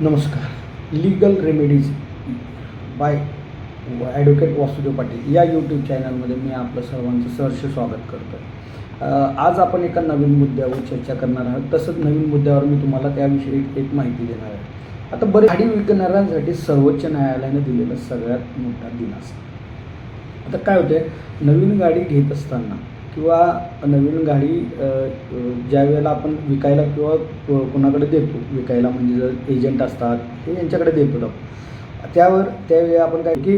नमस्कार. Legal remedies by advocate Vasudev Patil या YouTube चॅनलमध्ये मी आपलं सर्वांचं सहर्ष स्वागत करतो आज आपण एका नवीन मुद्द्यावर चर्चा करणार आहोत. तसंच नवीन मुद्द्यावर मी तुम्हाला त्याविषयी एक माहिती देणार आहे. आता बरे गाडी विकणाऱ्यांसाठी सर्वोच्च न्यायालयाने दिलेला सगळ्यात मोठा दिलासा. आता काय होते नवीन गाडी घेत असताना किंवा नवीन गाडी ज्या वेळेला आपण विकायला किंवा को- कोणाकडे देतो विकायला म्हणजे जर एजंट असतात हे यांच्याकडे देतो आपण त्यावर त्यावेळी आपण काय की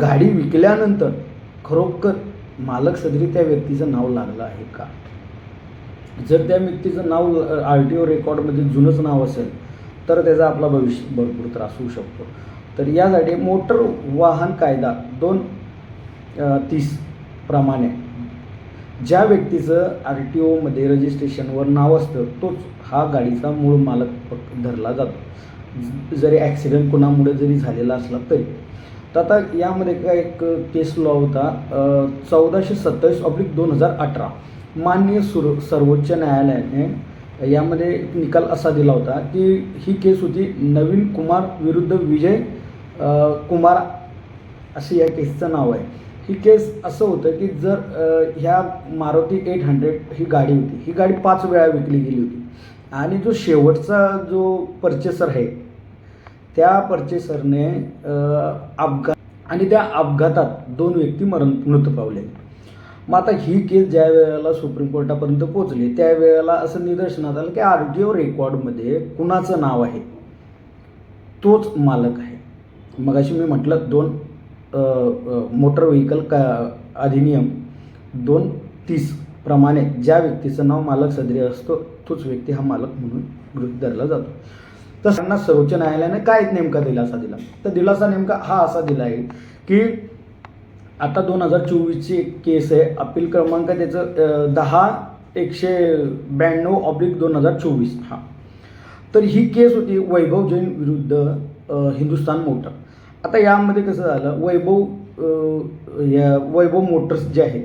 गाडी विकल्यानंतर खरोखर मालक सदरी त्या व्यक्तीचं नाव लागलं आहे का? जर त्या व्यक्तीचं नाव आर टी ओ रेकॉर्डमध्ये जुनंच नाव असेल तर त्याचा आपला भविष्य भरपूर त्रास होऊ शकतो. तर यासाठी मोटर वाहन कायदा दोन तीस प्रमाणे ज्या व्यक्तीचं आर टी ओमध्ये रजिस्ट्रेशनवर नाव असतं तोच हा गाडीचा मूळ मालक धरला जातो. ज- जरी ॲक्सिडेंट कोणामुळे जरी झालेला असला तरी. तर आता यामध्ये काय एक केस लॉ होता चौदाशे सत्तावीस ऑब्लिक दोन हजार अठरा. माननीय सुर सर्वोच्च न्यायालयाने यामध्ये एक निकाल असा दिला होता की ही केस होती नवीन कुमार विरुद्ध विजय कुमार असे या केसचं नाव आहे. ही केस असं होतं की जर ह्या मारुती एट हंड्रेड ही गाडी होती. ही गाडी पाच वेळा विकली गेली होती. आणि जो शेवटचा जो पर्चेसर आहे त्या पर्चेसरने अपघात आणि त्या अपघातात दोन व्यक्ती मरण मृत पावले. मग आता ही केस ज्या वेळेला सुप्रीम कोर्टापर्यंत पोहोचली त्यावेळेला असं निदर्शनात आलं की आर टी ओ रेकॉर्डमध्ये कुणाचं नाव आहे? तोच मालक आहे. मग अशी मी म्हटलं दोन मोटर व्हेकल का अधिनियम दोन तीस प्रमाणे ज्या व्यक्तीचं नाव मालक सदरी असतो तोच व्यक्ती हा मालक म्हणून गृहित धरला जातो. तर त्यांना सर्वोच्च न्यायालयाने काय नेमका दिलासा? दिला तर दिलासा नेमका हा असा दिला आहे की आता दोन हजार चोवीसची एक केस आहे. अपील क्रमांक त्याचं दहा एकशे ब्याण्णव ऑब्लिक दोन हजार चोवीस. हा. तर ही केस होती वैभव जैन विरुद्ध हिंदुस्तान मोटर आता यामध्ये कसं झालं वैभव या वैभव मोटर्स जे आहे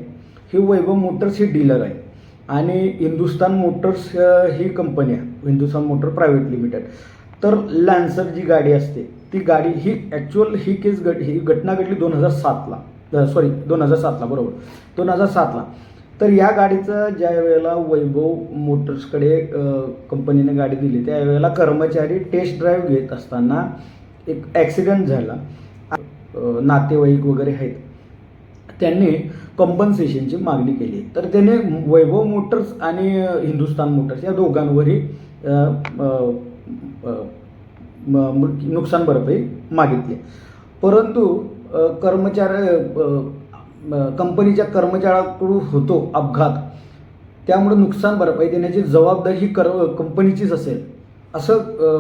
ही वैभव मोटर्स ही डीलर आहे. आणि हिंदुस्तान मोटर्स ही कंपनी आहे हिंदुस्तान मोटर प्रायव्हेट लिमिटेड. तर लॅन्सर जी गाडी असते ती गाडी ही ॲक्च्युअल ही केस घट ही घटना घडली दोन हजार सातला. सॉरी दोन हजार सातला बरोबर. दोन हजार सातला. तर या गाडीचं ज्या वेळेला वैभव मोटर्सकडे कंपनीने गाडी दिली त्यावेळेला कर्मचारी टेस्ट ड्राईव्ह घेत असताना एक ॲक्सिडेंट झाला. नातेवाईक वगैरे आहेत. त्यांनी कॉम्पन्सेशनची मागणी केली. तर त्याने वैभव मोटर्स आणि हिंदुस्तान मोटर्स या दोघांवरही म- मृ- नुकसान भरपाई मागितली. परंतु अ, कर्मचारी कंपनीच्या कर्मचाऱ्याकडून होतो अपघात. त्यामुळे नुकसान भरपाई देण्याची जबाबदारी ही कर कंपनीचीच असेल. असं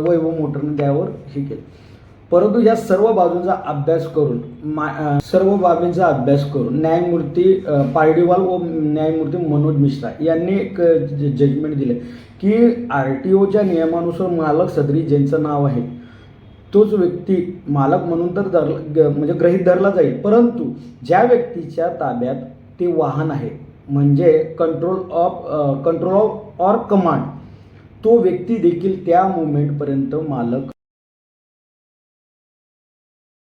वैभव मोटरने त्यावर हे केलं. परंतु या सर्व बाजूंचा अभ्यास करून मा सर्व बाबींचा अभ्यास करून न्यायमूर्ती पारडीवाल व न्यायमूर्ती मनोज मिश्रा यांनी एक जजमेंट दिले की आर टी ओच्या नियमानुसार मालक सदरी ज्यांचं नाव आहे तोच व्यक्ती मालक म्हणून तर धर ग- म्हणजे ग्रहित धरला जाईल. परंतु ज्या व्यक्तीच्या ताब्यात ते वाहन आहे म्हणजे control of control of or command तो व्यक्ती देखील त्या मुवमेंटपर्यंत मालक